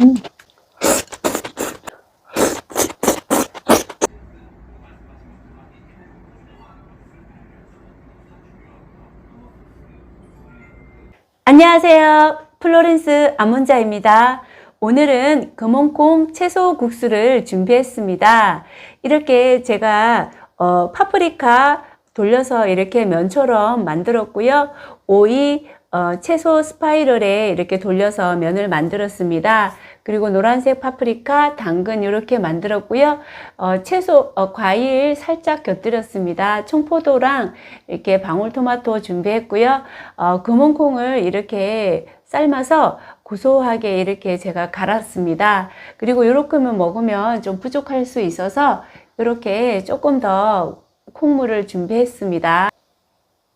음. 안녕하세요. 플로렌스 아몬자입니다. 오늘은 금원콩 채소 국수를 준비했습니다. 이렇게 제가 어, 파프리카 돌려서 이렇게 면처럼 만들었고요. 오이 어, 채소 스파이럴에 이렇게 돌려서 면을 만들었습니다. 그리고 노란색 파프리카, 당근 이렇게 만들었고요. 어, 채소, 어, 과일 살짝 곁들였습니다. 청포도랑 이렇게 방울토마토 준비했고요. 어, 금원콩을 이렇게 삶아서 고소하게 이렇게 제가 갈았습니다. 그리고 이렇게만 먹으면 좀 부족할 수 있어서 이렇게 조금 더 콩물을 준비했습니다.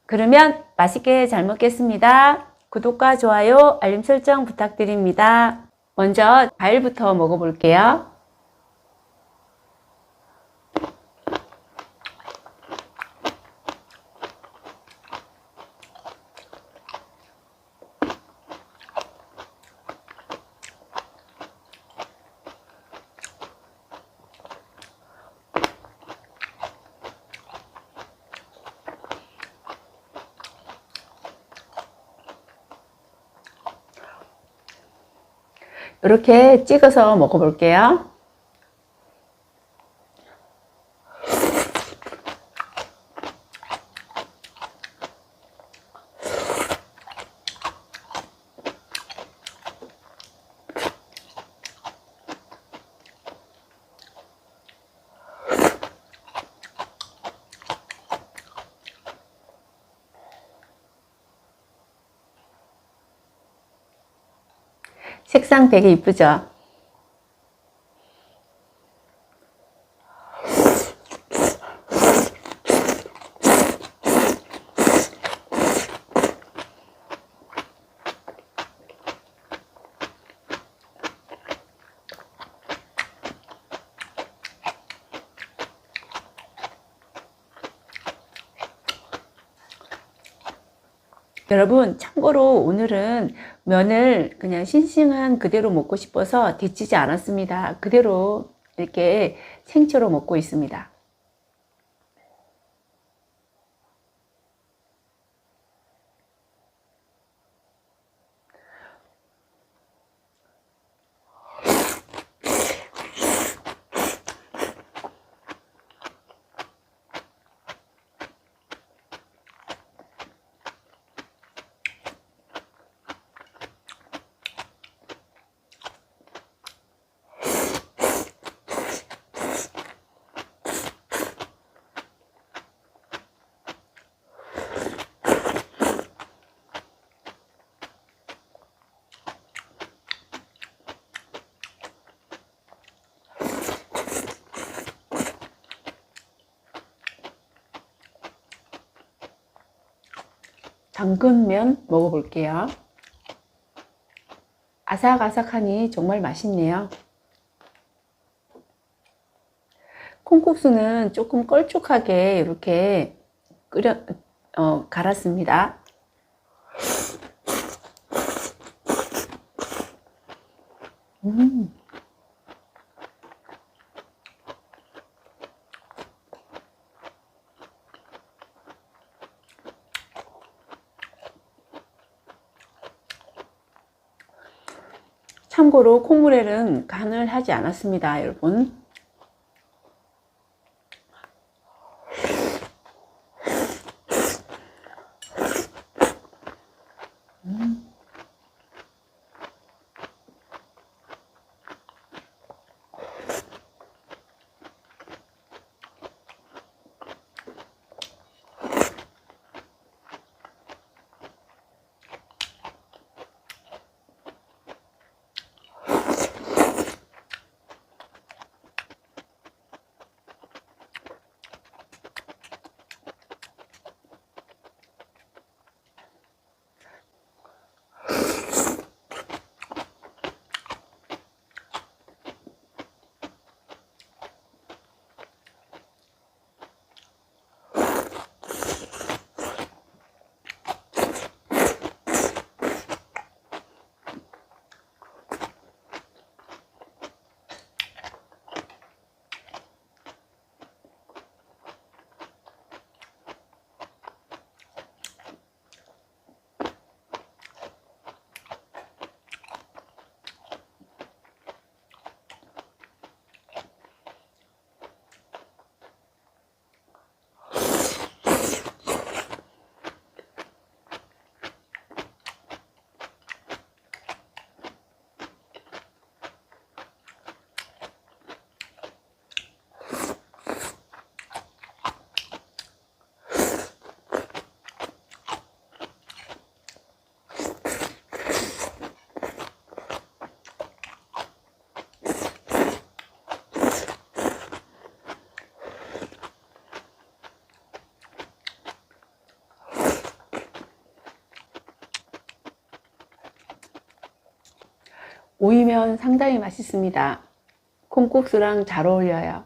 그러면 맛있게 잘 먹겠습니다. 구독과 좋아요, 알림 설정 부탁드립니다. 먼저 과일부터 먹어볼게요. 이렇게 찍어서 먹어볼게요. 색상 되게 이쁘죠? 여러분, 참고로 오늘은 면을 그냥 싱싱한 그대로 먹고 싶어서 데치지 않았습니다. 그대로 이렇게 생채로 먹고 있습니다. 당근면 먹어볼게요. 아삭아삭하니 정말 맛있네요. 콩국수는 조금 걸쭉하게 이렇게 끓여 어, 갈았습니다. 음. 참고로 콩물에는 간을 하지 않았습니다, 여러분. 오이면 상당히 맛있습니다. 콩국수랑 잘 어울려요.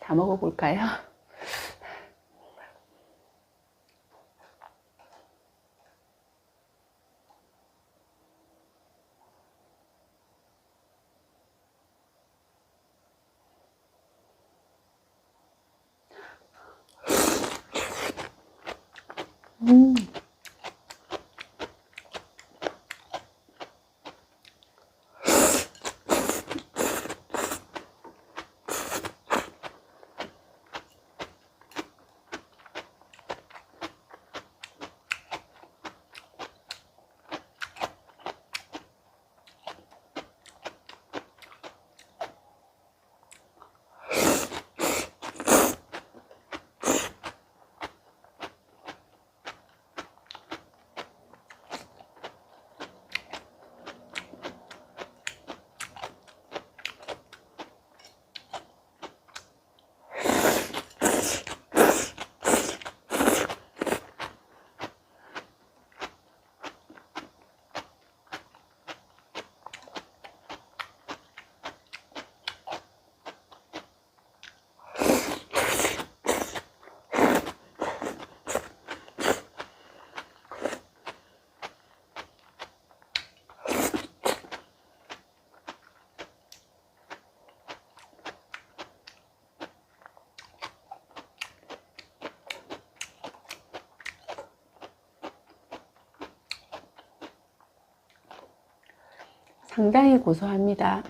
다 먹어볼까요? 음. 상당히 고소합니다.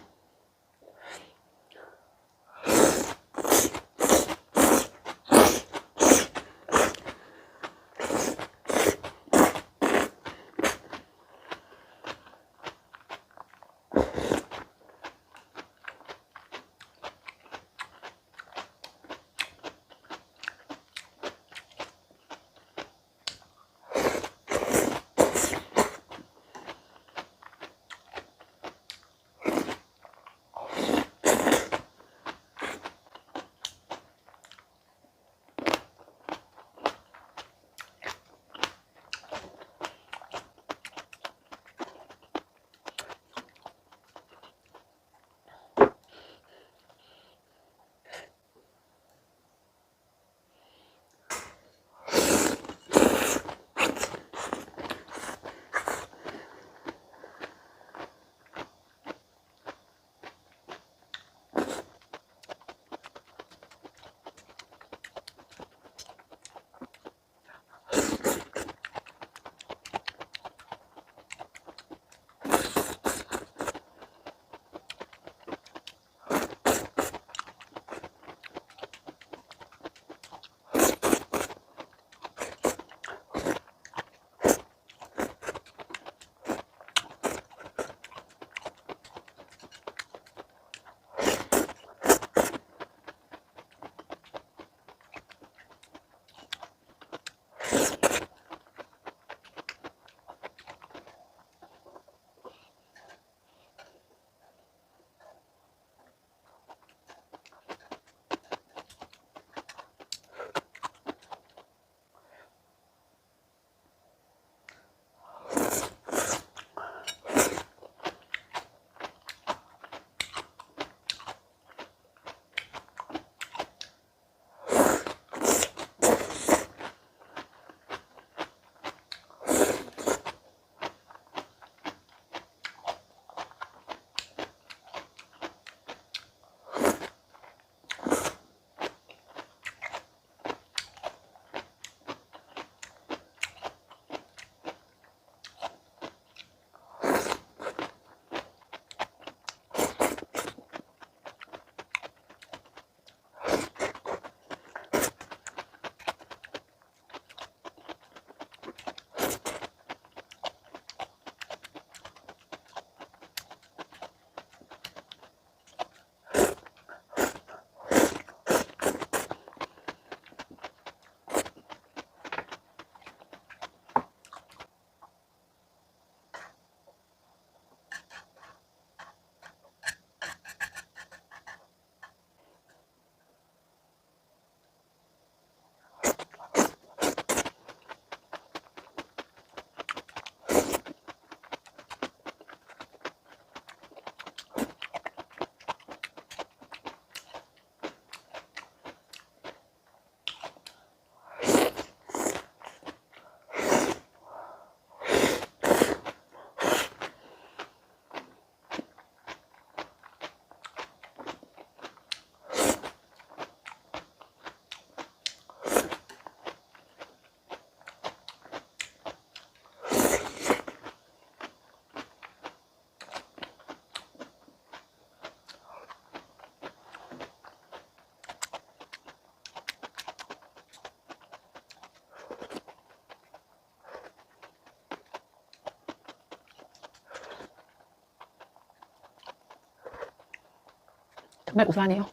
정말 고소하네요.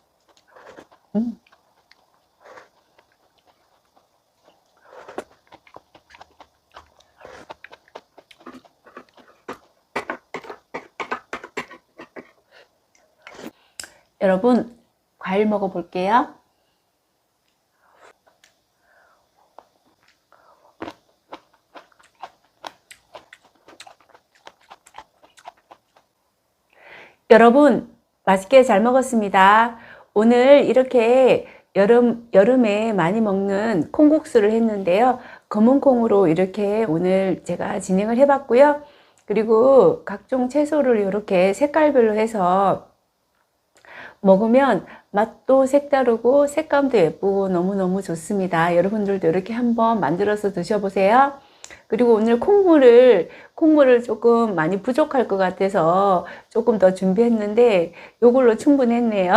음. 여러분, 과일 먹어볼게요. 여러분, 맛있게 잘 먹었습니다. 오늘 이렇게 여름, 여름에 많이 먹는 콩국수를 했는데요. 검은 콩으로 이렇게 오늘 제가 진행을 해봤고요. 그리고 각종 채소를 이렇게 색깔별로 해서 먹으면 맛도 색다르고 색감도 예쁘고 너무너무 좋습니다. 여러분들도 이렇게 한번 만들어서 드셔보세요. 그리고 오늘 콩물을 콩물을 조금 많이 부족할 것 같아서 조금 더 준비했는데 요걸로 충분했네요.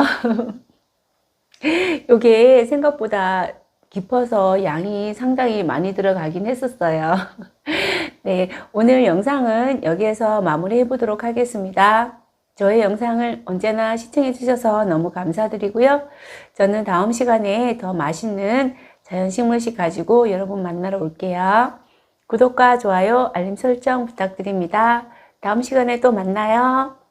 요게 생각보다 깊어서 양이 상당히 많이 들어가긴 했었어요. 네, 오늘 영상은 여기에서 마무리해 보도록 하겠습니다. 저의 영상을 언제나 시청해 주셔서 너무 감사드리고요. 저는 다음 시간에 더 맛있는 자연식물식 가지고 여러분 만나러 올게요. 구독과 좋아요, 알림 설정 부탁드립니다. 다음 시간에 또 만나요.